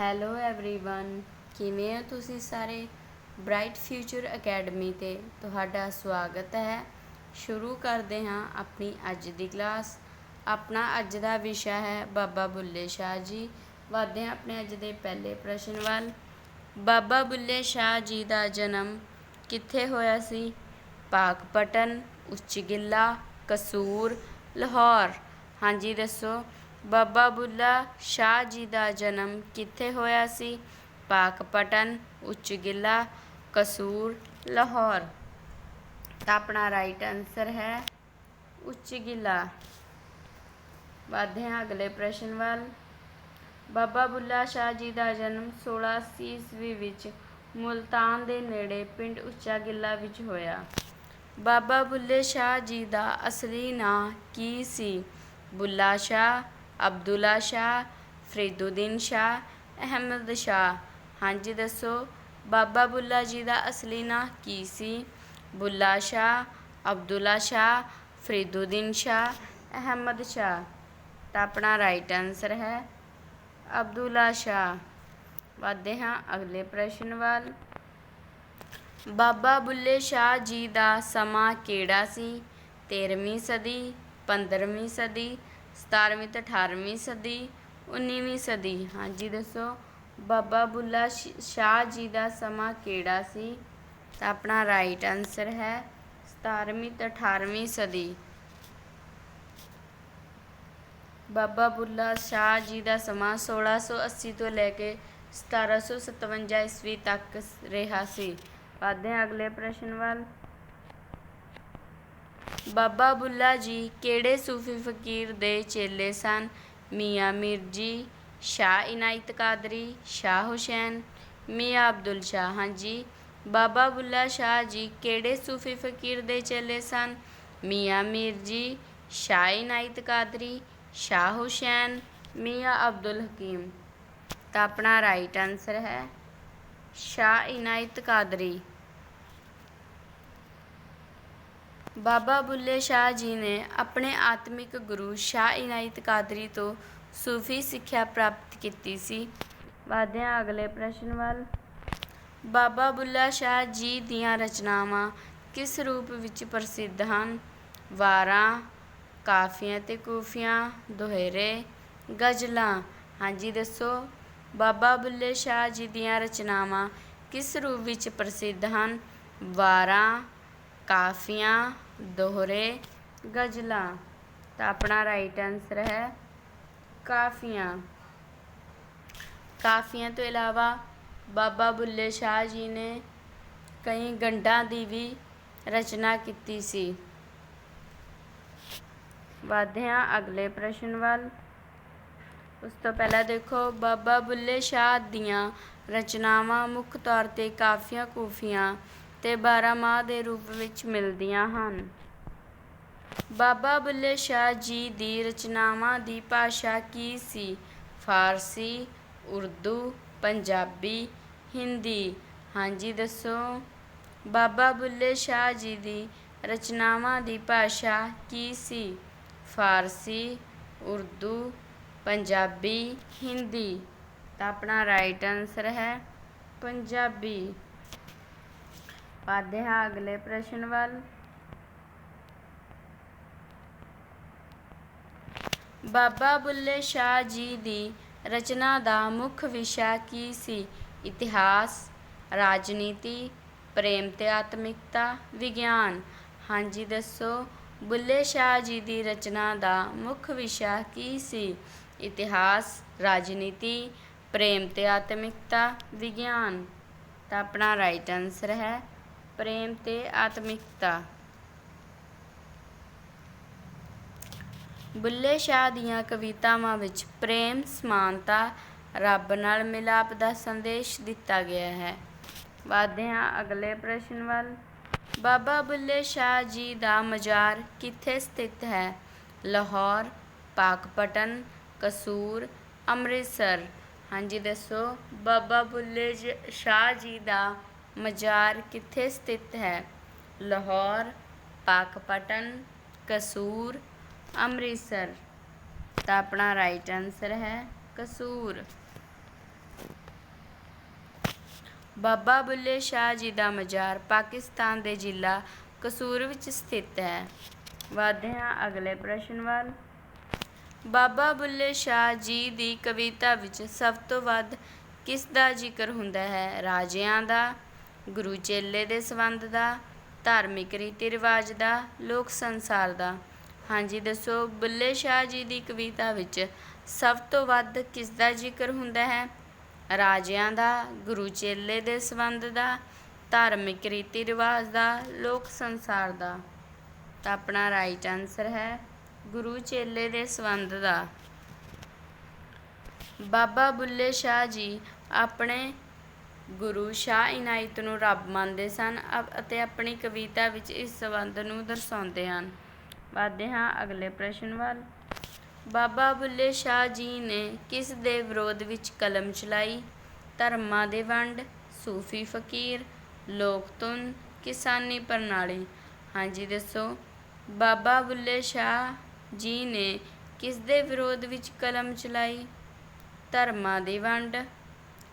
Hello everyone ਕਿਵੇਂ ਹੋ ਤੁਸੀਂ ਸਾਰੇ ਬ੍ਰਾਈਟ ਫਿਊਚਰ ਅਕੈਡਮੀ ਤੇ ਤੁਹਾਡਾ ਸਵਾਗਤ ਹੈ ਸ਼ੁਰੂ ਕਰਦੇ ਹਾਂ ਆਪਣੀ ਅੱਜ ਦੀ ਕਲਾਸ ਆਪਣਾ ਅੱਜ ਦਾ ਵਿਸ਼ਾ ਹੈ ਬਾਬਾ ਬੁੱਲੇ ਸ਼ਾਹ ਜੀ ਵਧਦੇ ਹਾਂ ਆਪਣੇ ਅੱਜ ਦੇ ਪਹਿਲੇ ਪ੍ਰਸ਼ਨ ਵੱਲ ਬਾਬਾ ਬੁੱਲੇ ਸ਼ਾਹ ਜੀ ਦਾ ਜਨਮ ਕਿੱਥੇ ਹੋਇਆ ਸੀ ਪਾਕਪਟਨ ਉੱਚ ਗਿੱਲਾ ਕਸੂਰ ਲਾਹੌਰ ਹਾਂਜੀ ਦੱਸੋ ਬਾਬਾ ਬੁੱਲਾ ਸ਼ਾਹ ਜੀ ਦਾ ਜਨਮ ਕਿੱਥੇ ਹੋਇਆ ਸੀ? ਪਾਕਪਟਨ ਉੱਚ ਗਿੱਲਾ, ਕਸੂਰ, ਲਾਹੌਰ। ਤਾਂ ਆਪਣਾ ਰਾਈਟ ਆਨਸਰ ਹੈ ਉੱਚ ਗਿੱਲਾ। ਵਧਦੇ ਹਾਂ ਅਗਲੇ ਪ੍ਰਸ਼ਨ ਵੱਲ। ਬਾਬਾ ਬੁੱਲਾ ਸ਼ਾਹ ਜੀ ਦਾ ਜਨਮ 1680 ਈਸਵੀ ਵਿੱਚ ਮੁਲਤਾਨ ਦੇ ਨੇੜੇ ਪਿੰਡ ਉੱਚਾ ਗਿੱਲਾ ਵਿੱਚ ਹੋਇਆ। ਬਾਬਾ ਬੁੱਲੇ ਸ਼ਾਹ ਜੀ ਦਾ ਅਸਲੀ ਨਾਂ ਕੀ ਸੀ? ਬੁੱਲਾ ਸ਼ਾਹ ਅਬਦੁੱਲਾ ਸ਼ਾਹ, ਫਰੀਦੁੱਦੀਨ ਸ਼ਾਹ, ਅਹਿਮਦ ਸ਼ਾਹ। ਹਾਂਜੀ, ਦੱਸੋ, ਬਾਬਾ ਬੁੱਲਾ ਜੀ ਦਾ ਅਸਲੀ ਨਾਂ ਕੀ ਸੀ? ਬੁੱਲਾ ਸ਼ਾਹ, ਅਬਦੁੱਲਾ ਸ਼ਾਹ, ਫਰੀਦੁੱਦੀਨ ਸ਼ਾਹ, ਅਹਿਮਦ ਸ਼ਾਹ। ਤਾਂ ਆਪਣਾ ਰਾਈਟ ਆਨਸਰ ਹੈ ਅਬਦੁੱਲਾ ਸ਼ਾਹ। ਵਧਦੇ ਹਾਂ ਅਗਲੇ ਪ੍ਰਸ਼ਨ ਵੱਲ। ਬਾਬਾ ਬੁੱਲੇ ਸ਼ਾਹ ਜੀ ਦਾ ਸਮਾਂ ਕਿਹੜਾ ਸੀ? 13ਵੀਂ ਸਦੀ 15ਵੀਂ ਸਦੀ 17ਵੀਂ ਤੇ 18ਵੀਂ ਸਦੀ 19ਵੀਂ ਸਦੀ। ਹਾਂਜੀ, ਦੱਸੋ। ਬਾਬਾ ਬੁੱਲਾ ਸ਼ਾਹ ਜੀ ਦਾ ਸਮਾਂ ਕਿਹੜਾ ਸੀ? ਤਾਂ ਆਪਣਾ ਰਾਈਟ ਆਨਸਰ ਹੈ 17ਵੀਂ ਤੇ 18ਵੀਂ ਸਦੀ। ਬਾਬਾ ਬੁੱਲਾ ਸ਼ਾਹ ਜੀ ਦਾ ਸਮਾਂ 1680 ਤੋਂ ਲੈ ਕੇ 1757 ਈਸਵੀ ਤੱਕ ਰਿਹਾ ਸੀ। ਵਧਦੇ ਹਾਂ ਅਗਲੇ ਪ੍ਰਸ਼ਨ ਵੱਲ। ਬਾਬਾ ਬੁੱਲਾ ਜੀ ਕਿਹੜੇ ਸੂਫੀ ਫਕੀਰ ਦੇ ਚੇਲੇ ਸਨ? ਮੀਆਂ ਮੀਰ ਜੀ ਸ਼ਾਹ ਇਨਾਇਤ ਕਾਦਰੀ, ਸ਼ਾਹ ਹੁਸੈਨ, ਮੀਆਂ ਅਬਦੁਲ ਸ਼ਾਹ। ਹਾਂਜੀ, ਬਾਬਾ ਬੁੱਲਾ ਸ਼ਾਹ ਜੀ ਕਿਹੜੇ ਸੂਫੀ ਫਕੀਰ ਦੇ ਚੇਲੇ ਸਨ? ਮੀਆਂ ਮੀਰ ਜੀ ਸ਼ਾਹ ਇਨਾਇਤ ਕਾਦਰੀ, ਸ਼ਾਹ ਹੁਸੈਨ, ਮੀਆਂ ਅਬਦੁਲ ਹਕੀਮ। ਤਾਂ ਆਪਣਾ ਰਾਈਟ ਆਨਸਰ ਹੈ, ਸ਼ਾਹ ਇਨਾਇਤ ਕਾਦਰੀ। ਬਾਬਾ ਬੁੱਲੇ ਸ਼ਾਹ ਜੀ ਨੇ ਆਪਣੇ ਆਤਮਿਕ ਗੁਰੂ ਸ਼ਾਹ ਇਨਾਇਤ ਕਾਦਰੀ ਤੋਂ ਸੂਫੀ ਸਿੱਖਿਆ ਪ੍ਰਾਪਤ ਕੀਤੀ ਸੀ। ਵਧਦੇ ਹਾਂ ਅਗਲੇ ਪ੍ਰਸ਼ਨ ਵੱਲ। ਬਾਬਾ ਬੁੱਲਾ ਸ਼ਾਹ ਜੀ ਦੀਆਂ ਰਚਨਾਵਾਂ ਕਿਸ ਰੂਪ ਵਿੱਚ ਪ੍ਰਸਿੱਧ ਹਨ? ਵਾਰਾਂ, ਕਾਫੀਆਂ ਤੇ ਕੂਫੀਆਂ, ਦੁਹੇਰੇ, ਗਜ਼ਲਾਂ। ਹਾਂਜੀ, ਦੱਸੋ, ਬਾਬਾ ਬੁੱਲੇ ਸ਼ਾਹ ਜੀ ਦੀਆਂ ਰਚਨਾਵਾਂ ਕਿਸ ਰੂਪ ਵਿੱਚ ਪ੍ਰਸਿੱਧ ਹਨ? ਵਾਰਾਂ, ਕਾਫੀਆਂ ਦੋਹਰੇ ਗਜ਼ਲਾਂ। ਤਾਂ ਆਪਣਾ ਰਾਈਟ ਆਨਸਰ ਹੈ ਕਾਫੀਆਂ। ਕਾਫੀਆਂ ਤੋਂ ਇਲਾਵਾ ਬਾਬਾ ਬੁੱਲੇ ਸ਼ਾਹ ਜੀ ਨੇ ਕਈ ਗੰਢਾਂ ਦੀ ਵੀ ਰਚਨਾ ਕੀਤੀ ਸੀ। ਵਧਦੇ ਹਾਂ ਅਗਲੇ ਪ੍ਰਸ਼ਨ ਵੱਲ। ਉਸ ਤੋਂ ਪਹਿਲਾਂ ਦੇਖੋ, ਬਾਬਾ ਬੁੱਲੇ ਸ਼ਾਹ ਦੀਆਂ ਰਚਨਾਵਾਂ ਮੁੱਖ ਤੌਰ ਤੇ ਕਾਫੀਆਂ ਕੂਫੀਆਂ ਤੇ ਬਾਰਾਮਾਹ ਦੇ ਰੂਪ ਵਿੱਚ ਮਿਲਦੀਆਂ ਹਨ। ਬਾਬਾ ਬੁੱਲੇ ਸ਼ਾਹ ਜੀ ਦੀ ਰਚਨਾਵਾਂ ਦੀ ਭਾਸ਼ਾ ਕੀ ਸੀ? ਫਾਰਸੀ, ਉਰਦੂ, ਪੰਜਾਬੀ, ਹਿੰਦੀ। ਹਾਂਜੀ, ਦੱਸੋ। ਬਾਬਾ ਬੁੱਲੇ ਸ਼ਾਹ ਜੀ ਦੀ ਰਚਨਾਵਾਂ ਦੀ ਭਾਸ਼ਾ ਕੀ ਸੀ? ਫਾਰਸੀ, ਉਰਦੂ, ਪੰਜਾਬੀ, ਹਿੰਦੀ। ਤਾਂ ਆਪਣਾ ਰਾਈਟ ਆਨਸਰ ਹੈ ਪੰਜਾਬੀ। ਵਧਦੇ ਹਾਂ ਅਗਲੇ ਪ੍ਰਸ਼ਨ ਵੱਲ। ਬਾਬਾ ਬੁੱਲੇ ਸ਼ਾਹ ਜੀ ਦੀ ਰਚਨਾ ਦਾ ਮੁੱਖ ਵਿਸ਼ਾ ਕੀ ਸੀ? ਇਤਿਹਾਸ, ਰਾਜਨੀਤੀ, ਪ੍ਰੇਮ ਤੇ ਆਤਮਿਕਤਾ, ਵਿਗਿਆਨ। ਹਾਂਜੀ, ਦੱਸੋ, ਬੁੱਲੇ ਸ਼ਾਹ ਜੀ ਦੀ ਰਚਨਾ ਦਾ ਮੁੱਖ ਵਿਸ਼ਾ ਕੀ ਸੀ? ਇਤਿਹਾਸ, ਰਾਜਨੀਤੀ, ਪ੍ਰੇਮ ਤੇ ਆਤਮਿਕਤਾ, ਵਿਗਿਆਨ। ਤਾਂ ਆਪਣਾ ਰਾਈਟ ਆਨਸਰ ਹੈ ਪ੍ਰੇਮ ਤੇ ਆਤਮਿਕਤਾ। ਬੁੱਲੇ ਸ਼ਾਹ ਦੀਆਂ ਕਵਿਤਾਵਾਂ ਵਿੱਚ ਪ੍ਰੇਮ, ਸਮਾਨਤਾ, ਰੱਬ ਨਾਲ ਮਿਲਾਪ ਦਾ ਸੰਦੇਸ਼ ਦਿੱਤਾ ਗਿਆ ਹੈ। ਵਧਦੇ ਹਾਂ ਅਗਲੇ ਪ੍ਰਸ਼ਨ ਵੱਲ। ਬਾਬਾ ਬੁੱਲੇ ਸ਼ਾਹ ਜੀ ਦਾ ਮਜ਼ਾਰ ਕਿੱਥੇ ਸਥਿਤ ਹੈ? ਲਾਹੌਰ, ਪਾਕਪਟਨ, ਕਸੂਰ, ਅੰਮ੍ਰਿਤਸਰ। ਹਾਂਜੀ, ਦੱਸੋ, ਬਾਬਾ ਬੁੱਲੇ ਜ- ਸ਼ਾਹ ਜੀ ਦਾ ਮਜ਼ਾਰ ਕਿੱਥੇ ਸਥਿਤ ਹੈ? ਲਾਹੌਰ, ਪਾਕਪਟਨ, ਕਸੂਰ, ਅੰਮ੍ਰਿਤਸਰ। ਤਾਂ ਆਪਣਾ ਰਾਈਟ ਆਨਸਰ ਹੈ ਕਸੂਰ। ਬਾਬਾ ਬੁੱਲੇ ਸ਼ਾਹ ਜੀ ਦਾ ਮਜ਼ਾਰ ਪਾਕਿਸਤਾਨ ਦੇ ਜ਼ਿਲ੍ਹਾ ਕਸੂਰ ਵਿੱਚ ਸਥਿਤ ਹੈ। ਵਧਦੇ ਹਾਂ ਅਗਲੇ ਪ੍ਰਸ਼ਨ ਵੱਲ। ਬਾਬਾ ਬੁੱਲੇ ਸ਼ਾਹ ਜੀ ਦੀ ਕਵਿਤਾ ਵਿੱਚ ਸਭ ਤੋਂ ਵੱਧ ਕਿਸ ਦਾ ਜ਼ਿਕਰ ਹੁੰਦਾ ਹੈ? ਰਾਜਿਆਂ ਦਾ ਗੁਰੂ ਚੇਲੇ ਦੇ ਸੰਬੰਧ ਦਾ, ਧਾਰਮਿਕ ਰੀਤੀ ਰਿਵਾਜ ਦਾ, ਲੋਕ ਸੰਸਾਰ ਦਾ। ਹਾਂਜੀ, ਦੱਸੋ, ਬੁੱਲੇ ਸ਼ਾਹ ਜੀ ਦੀ ਕਵਿਤਾ ਵਿੱਚ ਸਭ ਤੋਂ ਵੱਧ ਕਿਸ ਦਾ ਜ਼ਿਕਰ ਹੁੰਦਾ ਹੈ? ਰਾਜਿਆਂ ਦਾ, ਗੁਰੂ ਚੇਲੇ ਦੇ ਸੰਬੰਧ ਦਾ, ਧਾਰਮਿਕ ਰੀਤੀ ਰਿਵਾਜ ਦਾ, ਲੋਕ ਸੰਸਾਰ ਦਾ। ਤਾਂ ਆਪਣਾ ਰਾਈਟ ਆਨਸਰ ਹੈ, ਗੁਰੂ ਚੇਲੇ ਦੇ ਸੰਬੰਧ ਦਾ। ਬਾਬਾ ਬੁੱਲੇ ਸ਼ਾਹ ਜੀ ਆਪਣੇ ਗੁਰੂ ਸ਼ਾਹ ਇਨਾਇਤ ਨੂੰ ਰੱਬ ਮੰਨਦੇ ਸਨ ਅ- ਅਤੇ ਆਪਣੀ ਕਵਿਤਾ ਵਿੱਚ ਇਸ ਸੰਬੰਧ ਨੂੰ ਦਰਸਾਉਂਦੇ ਹਨ। ਵਧਦੇ ਹਾਂ, ਅਗਲੇ ਪ੍ਰਸ਼ਨ ਵੱਲ। ਬਾਬਾ ਬੁੱਲੇ ਸ਼ਾਹ ਜੀ ਨੇ ਕਿਸ ਦੇ ਵਿਰੋਧ ਵਿੱਚ ਕਲਮ ਚਲਾਈ? ਧਰਮਾਂ ਦੇ ਵੰਡ, ਸੂਫੀ ਫਕੀਰ, ਲੋਕਤੁਨ, ਕਿਸਾਨੀ ਪ੍ਰਣਾਲੀ। ਹਾਂਜੀ ਦੱਸੋ, ਬਾਬਾ ਬੁੱਲੇ ਸ਼ਾਹ ਜੀ ਨੇ ਕਿਸ ਦੇ ਵਿਰੋਧ ਵਿੱਚ ਕਲਮ ਚਲਾਈ? ਧਰਮਾਂ ਦੀ ਵੰਡ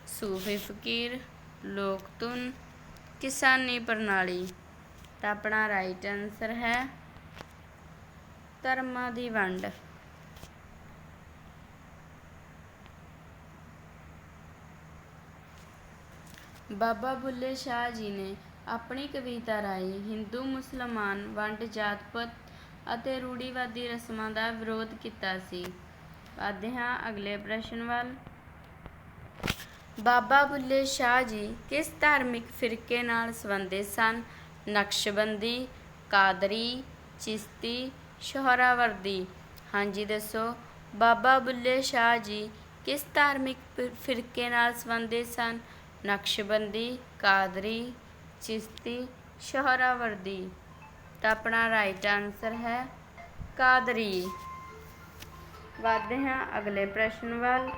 ਸੂਫੀ ਫਕੀਰ, ਲੋਕਤੁਨ, ਕਿਸਾਨੀ ਪ੍ਰਣਾਲੀ। ਤਾਂ ਆਪਣਾ ਰਾਈਟ ਆਨਸਰ ਹੈ ਧਰਮਾਂ ਦੀ ਵੰਡ। ਬਾਬਾ ਬੁੱਲੇ ਸ਼ਾਹ ਜੀ ਨੇ ਆਪਣੀ ਕਵਿਤਾ ਰਾਹੀਂ ਹਿੰਦੂ, ਮੁਸਲਮਾਨ, ਵੰਡ ਜਾਤਪਤ ਅਤੇ ਰੂੜੀਵਾਦੀ ਰਸਮਾਂ ਦਾ ਵਿਰੋਧ ਕੀਤਾ ਸੀ। ਵਧਦੇ ਹਾਂ ਅਗਲੇ ਪ੍ਰਸ਼ਨ ਵੱਲ ਬਾਬਾ ਬੁੱਲੇ ਸ਼ਾਹ ਜੀ ਕਿਸ ਧਾਰਮਿਕ ਫਿਰਕੇ ਨਾਲ ਸੰਬੰਧਿਤ ਸਨ? ਨਕਸ਼ਬੰਦੀ, ਕਾਦਰੀ, ਚਿਸ਼ਤੀ, ਸ਼ੋਹਰਾਵਰਦੀ। ਹਾਂਜੀ, ਦੱਸੋ, ਬਾਬਾ ਬੁੱਲੇ ਸ਼ਾਹ ਜੀ ਕਿਸ ਧਾਰਮਿਕ ਫਿ- ਫਿਰਕੇ ਨਾਲ ਸੰਬੰਧਿਤ ਸਨ? ਨਕਸ਼ਬੰਦੀ, ਕਾਦਰੀ, ਚਿਸ਼ਤੀ, ਸ਼ੋਹਰਾਵਰਦੀ। ਤਾਂ ਆਪਣਾ ਰਾਈਟ ਆਨਸਰ ਹੈ ਕਾਦਰੀ। ਵਧਦੇ ਹਾਂ ਅਗਲੇ ਪ੍ਰਸ਼ਨ ਵੱਲ।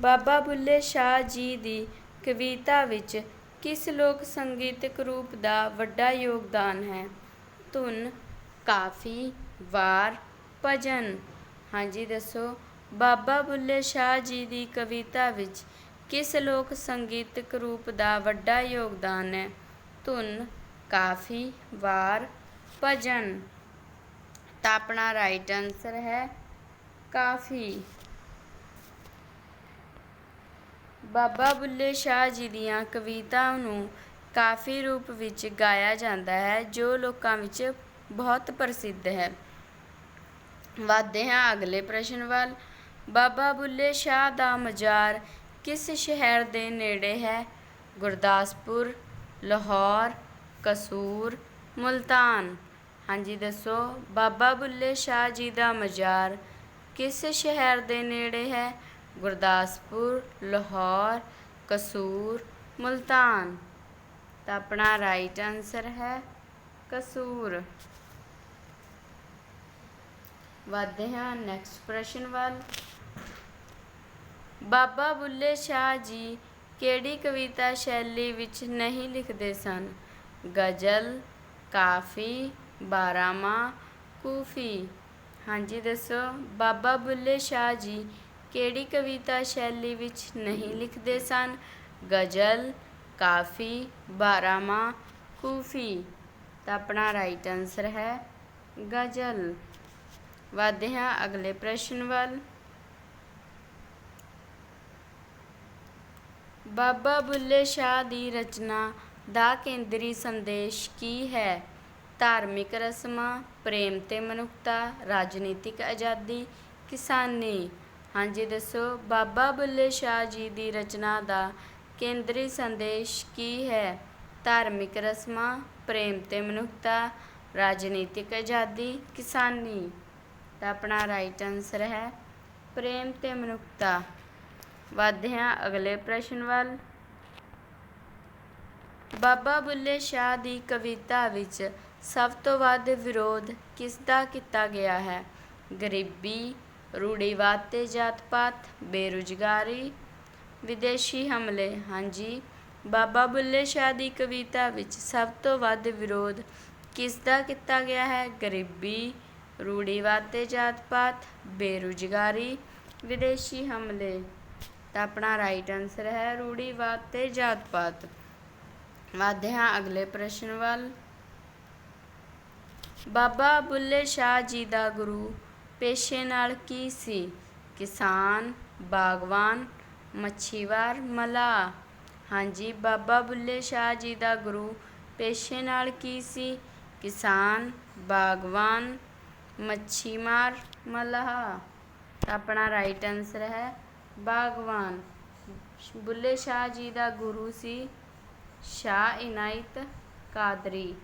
ਬਾਬਾ ਬੁੱਲੇ ਸ਼ਾਹ ਜੀ ਦੀ ਕਵਿਤਾ ਵਿੱਚ ਕਿਸ ਲੋਕ ਸੰਗੀਤਕ ਰੂਪ ਦਾ ਵੱਡਾ ਯੋਗਦਾਨ ਹੈ? ਧੁਨ, ਕਾਫੀ, ਵਾਰ, ਭਜਨ। ਹਾਂਜੀ, ਦੱਸੋ। ਬਾਬਾ ਬੁੱਲੇ ਸ਼ਾਹ ਜੀ ਦੀ ਕਵਿਤਾ ਵਿੱਚ ਕਿਸ ਲੋਕ ਸੰਗੀਤਕ ਰੂਪ ਦਾ ਵੱਡਾ ਯੋਗਦਾਨ ਹੈ? ਧੁਨ, ਕਾਫੀ, ਵਾਰ, ਭਜਨ। ਤਾਂ ਆਪਣਾ ਰਾਈਟ ਆਨਸਰ ਹੈ ਕਾਫੀ। ਬਾਬਾ ਬੁੱਲੇ ਸ਼ਾਹ ਜੀ ਦੀਆਂ ਕਵਿਤਾਵਾਂ ਨੂੰ ਕਾਫੀ ਰੂਪ ਵਿੱਚ ਗਾਇਆ ਜਾਂਦਾ ਹੈ, ਜੋ ਲੋਕਾਂ ਵਿੱਚ ਬਹੁਤ ਪ੍ਰਸਿੱਧ ਹੈ। ਵਧਦੇ ਹਾਂ ਅਗਲੇ ਪ੍ਰਸ਼ਨ ਵੱਲ। ਬਾਬਾ ਬੁੱਲੇ ਸ਼ਾਹ ਦਾ ਮਜ਼ਾਰ ਕਿਸ ਸ਼ਹਿਰ ਦੇ ਨੇੜੇ ਹੈ? ਗੁਰਦਾਸਪੁਰ, ਲਾਹੌਰ, ਕਸੂਰ, ਮੁਲਤਾਨ। ਹਾਂਜੀ, ਦੱਸੋ, ਬਾਬਾ ਬੁੱਲੇ ਸ਼ਾਹ ਜੀ ਦਾ ਮਜ਼ਾਰ ਕਿਸ ਸ਼ਹਿਰ ਦੇ ਨੇੜੇ ਹੈ? ਗੁਰਦਾਸਪੁਰ, ਲਾਹੌਰ, ਕਸੂਰ, ਮੁਲਤਾਨ। ਤਾਂ ਆਪਣਾ ਰਾਈਟ ਆਨਸਰ ਹੈ ਕਸੂਰ। ਵਧਦੇ ਹਾਂ ਨੈਕਸਟ ਪ੍ਰਸ਼ਨ ਵੱਲ। ਬਾਬਾ ਬੁੱਲੇ ਸ਼ਾਹ ਜੀ ਕਿਹੜੀ ਕਵਿਤਾ ਸ਼ੈਲੀ ਵਿੱਚ ਨਹੀਂ ਲਿਖਦੇ ਸਨ? ਗਜ਼ਲ, ਕਾਫੀ ਬਾਰਾਮਾ ਕੂਫੀ। ਹਾਂਜੀ, ਦੱਸੋ। ਬਾਬਾ ਬੁੱਲੇ ਸ਼ਾਹ ਜੀ ਕਿਹੜੀ ਕਵਿਤਾ ਸ਼ੈਲੀ ਵਿੱਚ ਨਹੀਂ ਲਿਖਦੇ ਸਨ? ਗਜ਼ਲ, ਕਾਫੀ ਬਾਰਾਮਾ ਕੂਫੀ। ਤਾਂ ਆਪਣਾ ਰਾਈਟ ਆਨਸਰ ਹੈ ਗਜ਼ਲ। ਵਧਦੇ ਹਾਂ ਅਗਲੇ ਪ੍ਰਸ਼ਨ ਵੱਲ। ਬਾਬਾ ਬੁੱਲੇ ਸ਼ਾਹ ਦੀ ਰਚਨਾ ਦਾ ਕੇਂਦਰੀ ਸੰਦੇਸ਼ ਕੀ ਹੈ? ਧਾਰਮਿਕ ਰਸਮਾਂ, ਪ੍ਰੇਮ ਤੇ ਮਨੁੱਖਤਾ, ਰਾਜਨੀਤਿਕ ਆਜ਼ਾਦੀ, ਕਿਸਾਨੀ। ਹਾਂਜੀ, ਦੱਸੋ। ਬਾਬਾ ਬੁੱਲੇ ਸ਼ਾਹ ਜੀ ਦੀ ਰਚਨਾ ਦਾ ਕੇਂਦਰੀ ਸੰਦੇਸ਼ ਕੀ ਹੈ? ਧਾਰਮਿਕ ਰਸਮਾਂ, ਪ੍ਰੇਮ ਤੇ ਮਨੁੱਖਤਾ, ਰਾਜਨੀਤਿਕ ਆਜ਼ਾਦੀ, ਕਿਸਾਨੀ। ਤਾਂ ਆਪਣਾ ਰਾਈਟ ਆਨਸਰ ਹੈ, ਪ੍ਰੇਮ ਤੇ ਮਨੁੱਖਤਾ। ਵਧਦੇ ਹਾਂ ਅਗਲੇ ਪ੍ਰਸ਼ਨ ਵੱਲ। ਬਾਬਾ ਬੁੱਲੇ ਸ਼ਾਹ ਦੀ ਕਵਿਤਾ ਵਿੱਚ ਸਭ ਤੋਂ ਵੱਧ ਵਿਰੋਧ ਕਿਸ ਦਾ ਕੀਤਾ ਗਿਆ ਹੈ? ਗਰੀਬੀ ਰੂੜੀਵਾਦ ਤੇ ਜਾਤ ਪਾਤ, ਬੇਰੁਜ਼ਗਾਰੀ, ਵਿਦੇਸ਼ੀ ਹਮਲੇ। ਹਾਂਜੀ, ਬਾਬਾ ਬੁੱਲੇ ਸ਼ਾਹ ਦੀ ਕਵਿਤਾ ਵਿੱਚ ਸਭ ਤੋਂ ਵੱਧ ਵਿਰੋਧ ਕਿਸ ਦਾ ਕੀਤਾ ਗਿਆ ਹੈ? ਗਰੀਬੀ ਰੂੜੀਵਾਦ ਤੇ ਜਾਤ ਪਾਤ, ਬੇਰੁਜ਼ਗਾਰੀ, ਵਿਦੇਸ਼ੀ ਹਮਲੇ। ਤਾਂ ਆਪਣਾ ਰਾਈਟ ਆਨਸਰ ਹੈ ਰੂੜੀਵਾਦ ਤੇ ਜਾਤ ਪਾਤ। ਵਧਦੇ ਹਾਂ ਅਗਲੇ ਪ੍ਰਸ਼ਨ ਵੱਲ। ਬਾਬਾ ਬੁੱਲੇ ਸ਼ਾਹ ਜੀ ਦਾ ਗੁਰੂ ਪੇਸ਼ੇ ਨਾਲ ਕੀ ਸੀ? ਕਿਸਾਨ, ਬਾਗਵਾਨ, ਮੱਛੀਵਾਰ, ਮਲਾ। ਹਾਂਜੀ, ਬਾਬਾ ਬੁੱਲੇ ਸ਼ਾਹ ਜੀ ਦਾ ਗੁਰੂ ਪੇਸ਼ੇ ਨਾਲ ਕੀ ਸੀ? ਕਿਸਾਨ, ਬਾਗਵਾਨ, ਮੱਛੀਮਾਰ ਮਲਾਹ ਆਪਣਾ ਰਾਈਟ ਆਨਸਰ ਹੈ, ਬਾਗਵਾਨ। ਬੁੱਲੇ ਸ਼ਾਹ ਜੀ ਦਾ ਗੁਰੂ ਸੀ ਸ਼ਾਹ ਇਨਾਇਤ ਕਾਦਰੀ।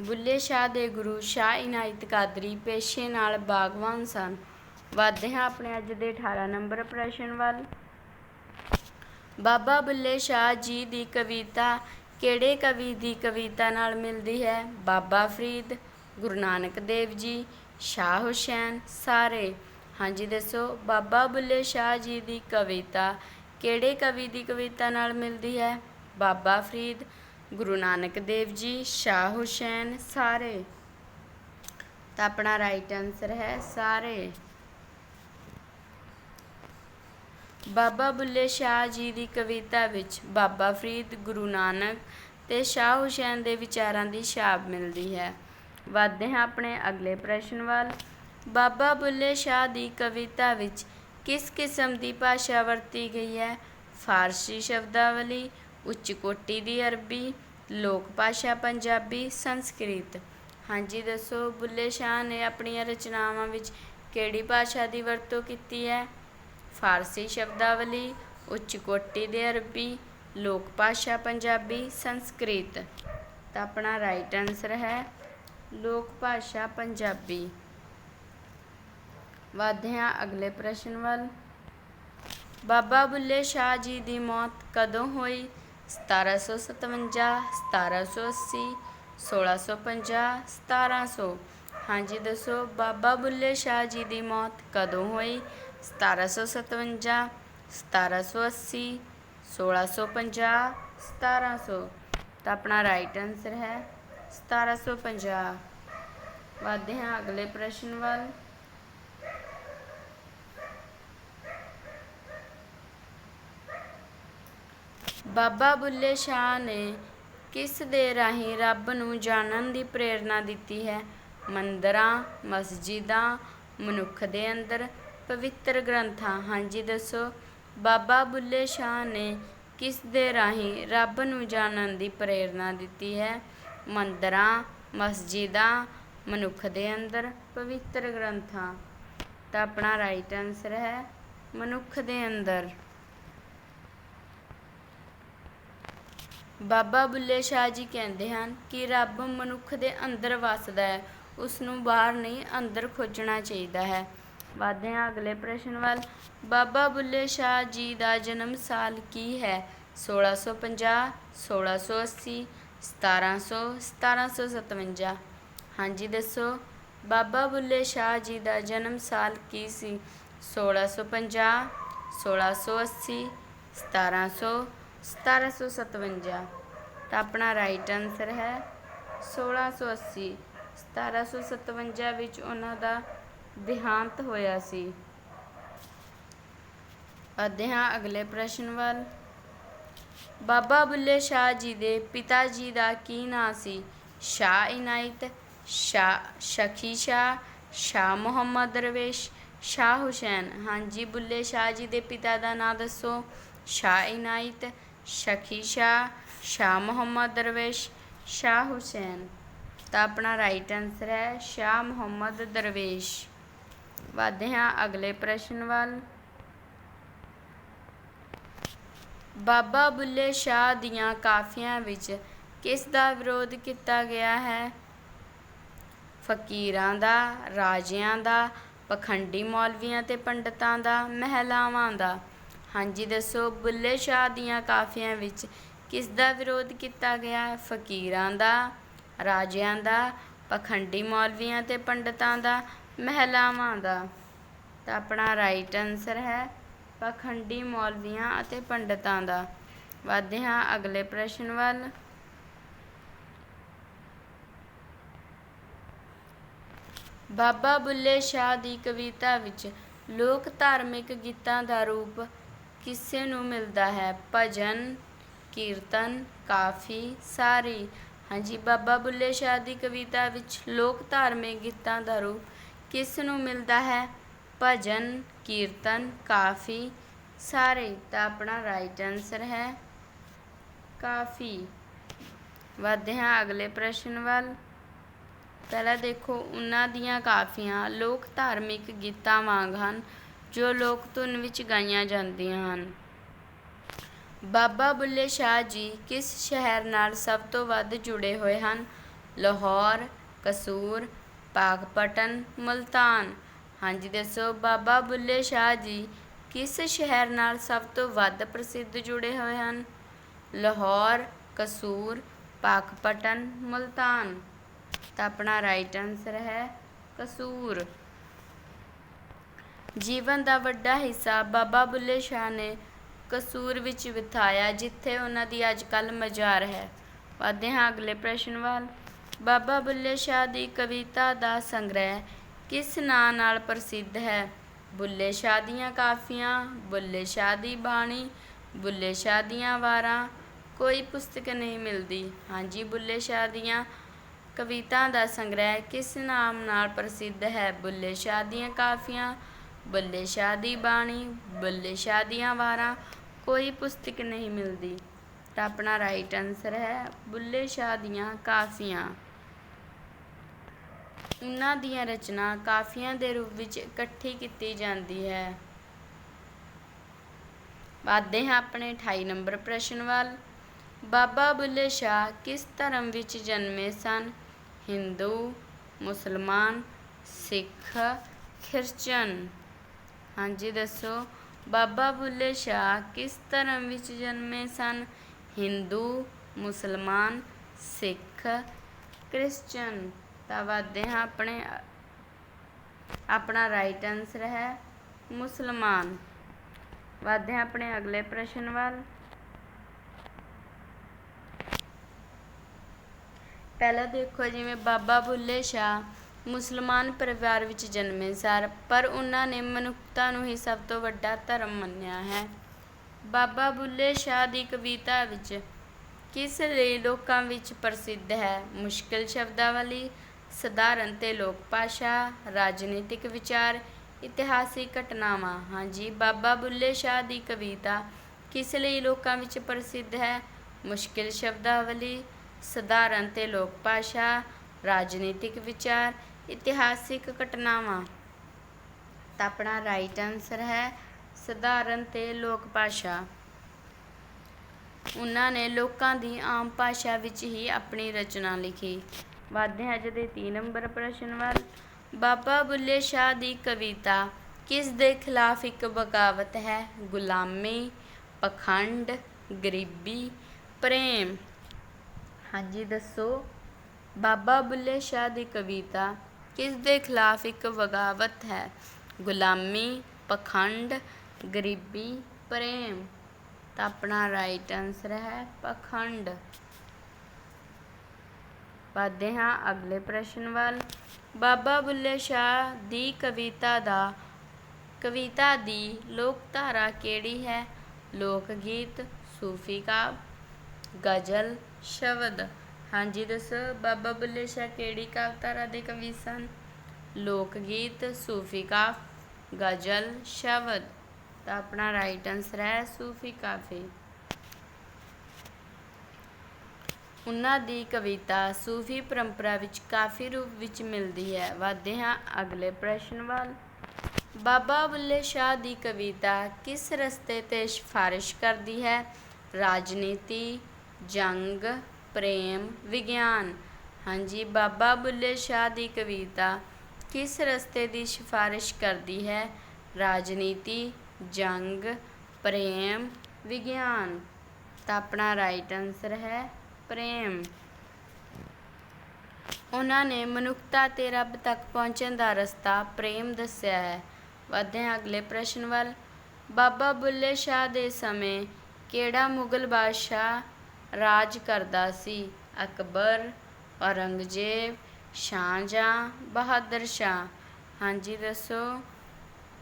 ਬੁੱਲੇ ਸ਼ਾਹ ਦੇ ਗੁਰੂ ਸ਼ਾਹ ਇਨਾਇਤ ਕਾਦਰੀ ਪੇਸ਼ੇ ਨਾਲ ਬਾਗਵਾਨ ਸਨ। ਵੱਧਦੇ ਹਾਂ ਆਪਣੇ ਅੱਜ ਦੇ 18 ਨੰਬਰ ਪ੍ਰਸ਼ਨ ਵੱਲ। ਬਾਬਾ ਬੁੱਲੇ ਸ਼ਾਹ ਜੀ ਦੀ ਕਵਿਤਾ ਕਿਹੜੇ ਕਵੀ ਦੀ ਕਵਿਤਾ ਨਾਲ ਮਿਲਦੀ ਹੈ? ਬਾਬਾ ਫਰੀਦ, ਗੁਰੂ ਨਾਨਕ ਦੇਵ ਜੀ, ਸ਼ਾਹ ਹੁਸੈਨ ਸਾਰੇ। ਹਾਂਜੀ ਦੱਸੋ, ਬਾਬਾ ਬੁੱਲੇ ਸ਼ਾਹ ਜੀ ਦੀ ਕਵਿਤਾ ਕਿਹੜੇ ਕਵੀ ਦੀ ਕਵਿਤਾ ਨਾਲ ਮਿਲਦੀ ਹੈ? ਬਾਬਾ ਫਰੀਦ ਗੁਰੂ ਨਾਨਕ ਦੇਵ ਜੀ, ਸ਼ਾਹ ਹੁਸੈਨ ਸਾਰੇ। ਤਾਂ ਆਪਣਾ ਰਾਈਟ ਆਨਸਰ ਹੈ ਸਾਰੇ। ਬਾਬਾ ਬੁੱਲੇ ਸ਼ਾਹ ਜੀ ਦੀ ਕਵਿਤਾ ਵਿੱਚ ਬਾਬਾ ਫਰੀਦ, ਗੁਰੂ ਨਾਨਕ ਤੇ ਸ਼ਾਹ ਹੁਸੈਨ ਦੇ ਵਿਚਾਰਾਂ ਦੀ ਛਾਪ ਮਿਲਦੀ ਹੈ। ਵਧਦੇ ਹਾਂ ਆਪਣੇ ਅਗਲੇ ਪ੍ਰਸ਼ਨ ਵੱਲ। ਬਾਬਾ ਬੁੱਲੇ ਸ਼ਾਹ ਦੀ ਕਵਿਤਾ ਵਿੱਚ ਕਿਸ ਕਿਸਮ ਦੀ ਭਾਸ਼ਾ ਵਰਤੀ ਗਈ ਹੈ? ਫਾਰਸੀ ਸ਼ਬਦਾਵਲੀ, ਉੱਚ ਕੋਟੀ ਦੀ ਅਰਬੀ ਲੋਕ ਭਾਸ਼ਾ ਪੰਜਾਬੀ, ਸੰਸਕ੍ਰਿਤ। ਹਾਂਜੀ, ਦੱਸੋ ਬੁੱਲੇ ਸ਼ਾਹ ਨੇ ਆਪਣੀਆਂ ਰਚਨਾਵਾਂ ਵਿੱਚ ਕਿਹੜੀ ਭਾਸ਼ਾ ਦੀ ਵਰਤੋਂ ਕੀਤੀ ਹੈ? ਫਾਰਸੀ ਸ਼ਬਦਾਵਲੀ, ਉੱਚ ਕੋਟੀ ਦੇ ਅਰਬੀ, ਲੋਕ ਭਾਸ਼ਾ ਪੰਜਾਬੀ, ਸੰਸਕ੍ਰਿਤ। ਤਾਂ ਆਪਣਾ ਰਾਈਟ ਆਨਸਰ ਹੈ ਲੋਕ ਭਾਸ਼ਾ ਪੰਜਾਬੀ। ਵਧਦੇ ਹਾਂ ਅਗਲੇ ਪ੍ਰਸ਼ਨ ਵੱਲ। ਬਾਬਾ ਬੁੱਲੇ ਸ਼ਾਹ ਜੀ ਦੀ ਮੌਤ ਕਦੋਂ ਹੋਈ? 1757 1780 1650 1700 ਹਾਂਜੀ, ਦੱਸੋ, ਬਾਬਾ ਬੁੱਲੇ ਸ਼ਾਹ ਜੀ ਦੀ ਮੌਤ ਕਦੋਂ ਹੋਈ? 1757 1780 1650 1700 ਤਾਂ ਆਪਣਾ ਰਾਈਟ ਆਨਸਰ ਹੈ 1750 ਵਧਦੇ ਹਾਂ ਅਗਲੇ ਪ੍ਰਸ਼ਨ ਵੱਲ। ਬਾਬਾ ਬੁੱਲੇ ਸ਼ਾਹ ਨੇ ਕਿਸ ਦੇ ਰਾਹੀਂ ਰੱਬ ਨੂੰ ਜਾਣਨ ਦੀ ਪ੍ਰੇਰਣਾ ਦਿੱਤੀ ਹੈ? ਮੰਦਰਾਂ, ਮਸਜਿਦਾਂ, ਮਨੁੱਖ ਦੇ ਅੰਦਰ ਪਵਿੱਤਰ ਗ੍ਰੰਥਾਂ। ਹਾਂਜੀ, ਦੱਸੋ, ਬਾਬਾ ਬੁੱਲੇ ਸ਼ਾਹ ਨੇ ਕਿਸ ਦੇ ਰਾਹੀਂ ਰੱਬ ਨੂੰ ਜਾਣਨ ਦੀ ਪ੍ਰੇਰਣਾ ਦਿੱਤੀ ਹੈ? ਮੰਦਰਾਂ, ਮਸਜਿਦਾਂ, ਮਨੁੱਖ ਦੇ ਅੰਦਰ ਪਵਿੱਤਰ ਗ੍ਰੰਥਾਂ। ਤਾਂ ਆਪਣਾ ਰਾਈਟ ਆਨਸਰ ਹੈ, ਮਨੁੱਖ ਦੇ ਅੰਦਰ। ਬਾਬਾ ਬੁੱਲੇ ਸ਼ਾਹ ਜੀ ਕਹਿੰਦੇ ਹਨ ਕਿ ਰੱਬ ਮਨੁੱਖ ਦੇ ਅੰਦਰ ਵੱਸਦਾ ਹੈ ਉਸ ਨੂੰ ਬਾਹਰ ਨਹੀਂ, ਅੰਦਰ ਖੋਜਣਾ ਚਾਹੀਦਾ ਹੈ। ਵਧਦੇ ਹਾਂ ਅਗਲੇ ਪ੍ਰਸ਼ਨ ਵੱਲ, ਬਾਬਾ ਬੁੱਲੇ ਸ਼ਾਹ ਜੀ ਦਾ ਜਨਮ ਸਾਲ ਕੀ ਹੈ? 1650 1680 1700 1757 ਹਾਂਜੀ, ਦੱਸੋ, ਬਾਬਾ ਬੁੱਲੇ ਸ਼ਾਹ ਜੀ ਦਾ ਜਨਮ ਸਾਲ ਕੀ ਸੀ? 1650 1680 1700 1757 ਤਾਂ ਆਪਣਾ ਰਾਈਟ ਆਨਸਰ ਹੈ 1680 1757 ਵਿੱਚ ਉਹਨਾਂ ਦਾ ਦੇਹਾਂਤ ਹੋਇਆ ਸੀ। ਵਧਦੇ ਹਾਂ, ਅਗਲੇ ਪ੍ਰਸ਼ਨ ਵੱਲ। ਬਾਬਾ ਬੁੱਲੇ ਸ਼ਾਹ ਜੀ ਦੇ ਪਿਤਾ ਜੀ ਦਾ ਕੀ ਨਾਂ ਸੀ? ਸ਼ਾਹ ਇਨਾਇਤ, ਸ਼ਾਹ ਸ਼ਖੀ ਸ਼ਾਹ ਸ਼ਾਹ ਮੁਹੰਮਦ ਰਵੇਸ਼ ਸ਼ਾਹ ਹੁਸੈਨ। ਹਾਂਜੀ, ਬੁੱਲੇ ਸ਼ਾਹ ਜੀ ਦੇ ਪਿਤਾ ਦਾ ਨਾਂ ਦੱਸੋ। ਸ਼ਾਹ ਇਨਾਇਤ ਸ਼ਖੀ ਸ਼ਾਹ ਸ਼ਾਹ ਮੁਹੰਮਦ ਦਰਵੇਸ਼, ਸ਼ਾਹ ਹੁਸੈਨ। ਤਾਂ ਆਪਣਾ ਰਾਈਟ ਆਨਸਰ ਹੈ, ਸ਼ਾਹ ਮੁਹੰਮਦ ਦਰਵੇਸ਼। ਵਧਦੇ ਹਾਂ ਅਗਲੇ ਪ੍ਰਸ਼ਨ ਵੱਲ। ਬਾਬਾ ਬੁੱਲੇ ਸ਼ਾਹ ਦੀਆਂ ਕਾਫੀਆਂ ਵਿੱਚ ਕਿਸ ਦਾ ਵਿਰੋਧ ਕੀਤਾ ਗਿਆ ਹੈ? ਫਕੀਰਾਂ ਦਾ, ਰਾਜਿਆਂ ਦਾ, ਪਖੰਡੀ ਮੌਲਵੀਆਂ ਤੇ ਪੰਡਤਾਂ ਦਾ, ਮਹਿਲਾਵਾਂ ਦਾ। ਹਾਂਜੀ, ਦੱਸੋ ਬੁੱਲੇ ਸ਼ਾਹ ਦੀਆਂ ਕਾਫੀਆਂ ਵਿੱਚ ਕਿਸ ਦਾ ਵਿਰੋਧ ਕੀਤਾ ਗਿਆ? ਹੈ ਫਕੀਰਾਂ ਦਾ, ਰਾਜਿਆਂ ਦਾ, ਪਖੰਡੀ ਮੌਲਵੀਆਂ ਤੇ ਪੰਡਤਾਂ ਦਾ, ਮਹਿਲਾਵਾਂ ਦਾ? ਤਾਂ ਆਪਣਾ ਰਾਈਟ ਆਨਸਰ ਹੈ, ਪਖੰਡੀ ਮੌਲਵੀਆਂ ਅਤੇ ਪੰਡਤਾਂ ਦਾ। ਵਧਦੇ ਹਾਂ ਅਗਲੇ ਪ੍ਰਸ਼ਨ ਵੱਲ। ਬਾਬਾ ਬੁੱਲੇ ਸ਼ਾਹ ਦੀ ਕਵਿਤਾ ਵਿੱਚ ਲੋਕ ਧਾਰਮਿਕ ਗੀਤਾਂ ਦਾ ਰੂਪ ਕਿਸੇ ਨੂੰ ਮਿਲਦਾ ਹੈ ਭਜਨ, ਕੀਰਤਨ, ਕਾਫੀ, ਸਾਰੀ। ਹਾਂਜੀ, ਬਾਬਾ ਬੁੱਲੇ ਸ਼ਾਹ ਦੀ ਕਵਿਤਾ ਵਿੱਚ ਲੋਕ ਧਾਰਮਿਕ ਗੀਤਾਂ ਦਾ ਰੂਪ ਕਿਸ ਨੂੰ ਮਿਲਦਾ ਹੈ? ਭਜਨ, ਕੀਰਤਨ, ਕਾਫੀ, ਸਾਰੇ। ਤਾਂ ਆਪਣਾ ਰਾਈਟ ਆਨਸਰ ਹੈ ਕਾਫੀ। ਵਧਦੇ ਹਾਂ ਅਗਲੇ ਪ੍ਰਸ਼ਨ ਵੱਲ। ਪਹਿਲਾਂ ਦੇਖੋ, ਉਹਨਾਂ ਦੀਆਂ ਕਾਫੀਆਂ ਲੋਕ ਧਾਰਮਿਕ ਗੀਤਾਂ ਵਾਂਗ ਹਨ। ਜੋ ਲੋਕ ਧੁਨ ਵਿੱਚ ਗਾਈਆਂ ਜਾਂਦੀਆਂ ਹਨ। ਬਾਬਾ ਬੁੱਲੇ ਸ਼ਾਹ ਜੀ ਕਿਸ ਸ਼ਹਿਰ ਨਾਲ ਸਭ ਤੋਂ ਵੱਧ ਜੁੜੇ ਹੋਏ ਹਨ? ਲਾਹੌਰ, ਕਸੂਰ ਪਾਕਪਟਨ ਮੁਲਤਾਨ। ਹਾਂਜੀ, ਦੱਸੋ, ਬਾਬਾ ਬੁੱਲੇ ਸ਼ਾਹ ਜੀ ਕਿਸ ਸ਼ਹਿਰ ਨਾਲ ਸਭ ਤੋਂ ਵੱਧ ਪ੍ਰਸਿੱਧ ਜੁੜੇ ਹੋਏ ਹਨ? ਲਾਹੌਰ, ਕਸੂਰ ਪਾਕਪਟਨ ਮੁਲਤਾਨ। ਤਾਂ ਆਪਣਾ ਰਾਈਟ ਆਨਸਰ ਹੈ ਕਸੂਰ। ਜੀਵਨ ਦਾ ਵੱਡਾ ਹਿੱਸਾ ਬਾਬਾ ਬੁੱਲੇ ਸ਼ਾਹ ਨੇ ਕਸੂਰ ਵਿੱਚ ਬਿਤਾਇਆ ਜਿੱਥੇ ਉਹਨਾਂ ਦੀ ਅੱਜਕੱਲ ਮਜ਼ਾਰ ਹੈ। ਵਧਦੇ ਹਾਂ, ਅਗਲੇ ਪ੍ਰਸ਼ਨ ਵੱਲ। ਬਾਬਾ ਬੁੱਲੇ ਸ਼ਾਹ ਦੀ ਕਵਿਤਾ ਦਾ ਸੰਗ੍ਰਹਿ ਕਿਸ ਨਾਂ ਨਾਲ ਪ੍ਰਸਿੱਧ ਹੈ? ਬੁੱਲੇ ਸ਼ਾਹ ਦੀਆਂ ਕਾਫੀਆਂ, ਬੁੱਲੇ ਸ਼ਾਹ ਦੀ ਬਾਣੀ, ਬੁੱਲੇ ਸ਼ਾਹ ਦੀਆਂ ਵਾਰਾਂ। ਕੋਈ ਪੁਸਤਕ ਨਹੀਂ ਮਿਲਦੀ। ਹਾਂਜੀ, ਬੁੱਲੇ ਸ਼ਾਹ ਦੀਆਂ ਕਵਿਤਾ ਦਾ ਸੰਗ੍ਰਹਿ ਕਿਸ ਨਾਮ ਨਾਲ ਪ੍ਰਸਿੱਧ ਹੈ? ਬੁੱਲੇ ਸ਼ਾਹ ਦੀਆਂ ਕਾਫੀਆਂ ਬੱਲੇ ਸ਼ਾਹ ਦੀ ਬਾਣੀ, ਬੱਲੇ ਸ਼ਾਹ ਦੀਆਂ ਵਾਰਾਂ, ਕੋਈ ਪੁਸਤਕ ਨਹੀਂ ਮਿਲਦੀ। ਤਾਂ ਆਪਣਾ ਰਾਈਟ ਆਨਸਰ ਹੈ ਬੁੱਲੇ ਸ਼ਾਹ ਦੀਆਂ ਕਾਫੀਆਂ। ਉਹਨਾਂ ਦੀਆਂ ਰਚਨਾ ਕਾਫੀਆਂ ਦੇ ਰੂਪ ਵਿੱਚ ਇਕੱਠੀ ਕੀਤੀ ਜਾਂਦੀ ਹੈ। ਵਧਦੇ ਹਾਂ ਆਪਣੇ 28 ਨੰਬਰ ਪ੍ਰਸ਼ਨ ਵੱਲ। ਬਾਬਾ ਬੁੱਲੇ ਸ਼ਾਹ ਕਿਸ ਧਰਮ ਵਿੱਚ ਜਨਮੇ ਸਨ? ਹਿੰਦੂ, ਮੁਸਲਮਾਨ, ਸਿੱਖ, ਖਿਰਚਨ। ਹਾਂਜੀ, ਦੱਸੋ। ਬਾਬਾ ਬੁੱਲੇ ਸ਼ਾਹ ਕਿਸ ਧਰਮ ਵਿੱਚ ਜਨਮੇ ਸਨ? ਹਿੰਦੂ, ਮੁਸਲਮਾਨ, ਸਿੱਖ, ਕ੍ਰਿਸਚਨ। ਤਾਂ ਵਧਦੇ ਹਾਂ, ਆਪਣੇ, ਆਪਣਾ ਰਾਈਟ ਆਨਸਰ ਹੈ ਮੁਸਲਮਾਨ। ਵਧਦੇ ਹਾਂ, ਆਪਣੇ ਅਗਲੇ ਪ੍ਰਸ਼ਨ ਵੱਲ। ਪਹਿਲਾਂ ਦੇਖੋ, ਜਿਵੇਂ ਬਾਬਾ ਬੁੱਲੇ ਸ਼ਾਹ ਮੁਸਲਮਾਨ ਪਰਿਵਾਰ ਵਿੱਚ ਜਨਮੇ ਸਨ, ਪਰ ਉਹਨਾਂ ਨੇ ਮਨੁੱਖਤਾ ਨੂੰ ਹੀ ਸਭ ਤੋਂ ਵੱਡਾ ਧਰਮ ਮੰਨਿਆ ਹੈ। ਬਾਬਾ ਬੁੱਲੇ ਸ਼ਾਹ ਦੀ ਕਵਿਤਾ ਵਿੱਚ, ਕਿਸ ਲਈ ਲੋਕਾਂ ਵਿੱਚ ਪ੍ਰਸਿੱਧ ਹੈ? ਮੁਸ਼ਕਿਲ ਸ਼ਬਦਾਵਲੀ ਸਧਾਰਨ ਤੇ ਲੋਕ ਭਾਸ਼ਾ, ਰਾਜਨੀਤਿਕ ਵਿਚਾਰ, ਇਤਿਹਾਸਿਕ ਘਟਨਾਵਾਂ। ਹਾਂਜੀ, ਬਾਬਾ ਬੁੱਲੇ ਸ਼ਾਹ ਦੀ ਕਵਿਤਾ, ਕਿਸ ਲਈ ਲੋਕਾਂ ਵਿੱਚ ਪ੍ਰਸਿੱਧ ਹੈ? ਮੁਸ਼ਕਿਲ ਸ਼ਬਦਾਵਲੀ ਸਧਾਰਨ ਤੇ ਲੋਕ ਭਾਸ਼ਾ, ਰਾਜਨੀਤਿਕ ਵਿਚਾਰ ਇਤਿਹਾਸਿਕ ਘਟਨਾਵਾਂ। ਤਾਂ ਆਪਣਾ ਰਾਈਟ ਆਨਸਰ ਹੈ ਸਧਾਰਨ ਤੇ ਲੋਕ ਭਾਸ਼ਾ। ਉਹਨਾਂ ਨੇ ਲੋਕਾਂ ਦੀ ਆਮ ਭਾਸ਼ਾ ਵਿੱਚ ਹੀ ਆਪਣੀ ਰਚਨਾ ਲਿਖੀ। ਵਧਦੇ ਹਾਂ ਦੇ 3 ਨੰਬਰ ਪ੍ਰਸ਼ਨ ਵੱਲ। ਬਾਬਾ ਬੁੱਲੇ ਸ਼ਾਹ ਦੀ ਕਵਿਤਾ, ਕਿਸ ਦੇ ਖਿਲਾਫ ਇੱਕ ਬਗਾਵਤ ਹੈ? ਗੁਲਾਮੀ, ਪਖੰਡ, ਗਰੀਬੀ, ਪ੍ਰੇਮ। ਹਾਂਜੀ, ਦੱਸੋ। ਬਾਬਾ ਬੁੱਲੇ ਸ਼ਾਹ ਦੀ ਕਵਿਤਾ ਕਿਸ ਦੇ ਖਿਲਾਫ ਇੱਕ ਬਗਾਵਤ ਹੈ? ਗੁਲਾਮੀ, ਪਖੰਡ, ਗਰੀਬੀ, ਪ੍ਰੇਮ। ਤਾਂ ਆਪਣਾ ਰਾਈਟ ਆਨਸਰ ਹੈ ਪਖੰਡ। ਵਧਦੇ ਹਾਂ ਅਗਲੇ ਪ੍ਰਸ਼ਨ ਵੱਲ। ਬਾਬਾ ਬੁੱਲੇ ਸ਼ਾਹ ਦੀ ਕਵਿਤਾ ਦਾ, ਕਵਿਤਾ ਦੀ ਲੋਕਧਾਰਾ ਕਿਹੜੀ ਹੈ? ਲੋਕ ਗੀਤ ਸੂਫੀ ਕਾਵ, ਗਜ਼ਲ, ਸ਼ਬਦ। ਹਾਂਜੀ, ਦੱਸੋ? ਬਾਬਾ ਬੁੱਲੇ ਸ਼ਾਹ ਕਿਹੜੀ ਕਾਵਿਧਾਰਾ ਦੇ ਕਵੀ ਸਨ? ਲੋਕ ਗੀਤ ਸੂਫੀ ਕਾਫ ਗਜ਼ਲ, ਸ਼ਬਦ। ਤਾਂ ਆਪਣਾ ਰਾਈਟ ਆਨਸਰ ਹੈ ਸੂਫੀ ਕਾਫੀ ਉਹਨਾਂ ਦੀ ਕਵਿਤਾ ਸੂਫੀ ਪਰੰਪਰਾ ਵਿੱਚ ਕਾਫੀ ਰੂਪ ਵਿੱਚ ਮਿਲਦੀ ਹੈ। ਵਧਦੇ ਹਾਂ ਅਗਲੇ ਪ੍ਰਸ਼ਨ ਵੱਲ। ਬਾਬਾ ਬੁੱਲੇ ਸ਼ਾਹ ਦੀ ਕਵਿਤਾ ਕਿਸ ਰਸਤੇ ਤੇ ਸਿਫਾਰਿਸ਼ ਕਰਦੀ ਹੈ? ਰਾਜਨੀਤੀ, ਜੰਗ ਪ੍ਰੇਮ ਵਿਗਿਆਨ। ਹਾਂਜੀ, ਬਾਬਾ ਬੁੱਲੇ ਸ਼ਾਹ ਦੀ ਕਵਿਤਾ ਕਿਸ ਰਸਤੇ ਦੀ ਸਿਫਾਰਿਸ਼ ਕਰਦੀ ਹੈ? ਰਾਜਨੀਤੀ, ਜੰਗ, ਪ੍ਰੇਮ, ਵਿਗਿਆਨ। ਤਾਂ ਆਪਣਾ ਰਾਈਟ ਆਨਸਰ ਹੈ ਪ੍ਰੇਮ। ਉਹਨਾਂ ਨੇ ਮਨੁੱਖਤਾ ਤੇ ਰੱਬ ਤੱਕ ਪਹੁੰਚਣ ਦਾ ਰਸਤਾ ਪ੍ਰੇਮ ਦੱਸਿਆ ਹੈ। ਵਧਦੇ ਹਾਂ ਅਗਲੇ ਪ੍ਰਸ਼ਨ ਵੱਲ। ਬਾਬਾ ਬੁੱਲੇ ਸ਼ਾਹ ਦੇ ਸਮੇਂ ਕਿਹੜਾ ਮੁਗਲ ਬਾਦਸ਼ਾਹ ਰਾਜ ਕਰਦਾ ਸੀ। ਅਕਬਰ, ਔਰੰਗਜ਼ੇਬ, ਸ਼ਾਹਜਹਾਂ, ਬਹਾਦਰ ਸ਼ਾਹ। ਹਾਂਜੀ ਦੱਸੋ,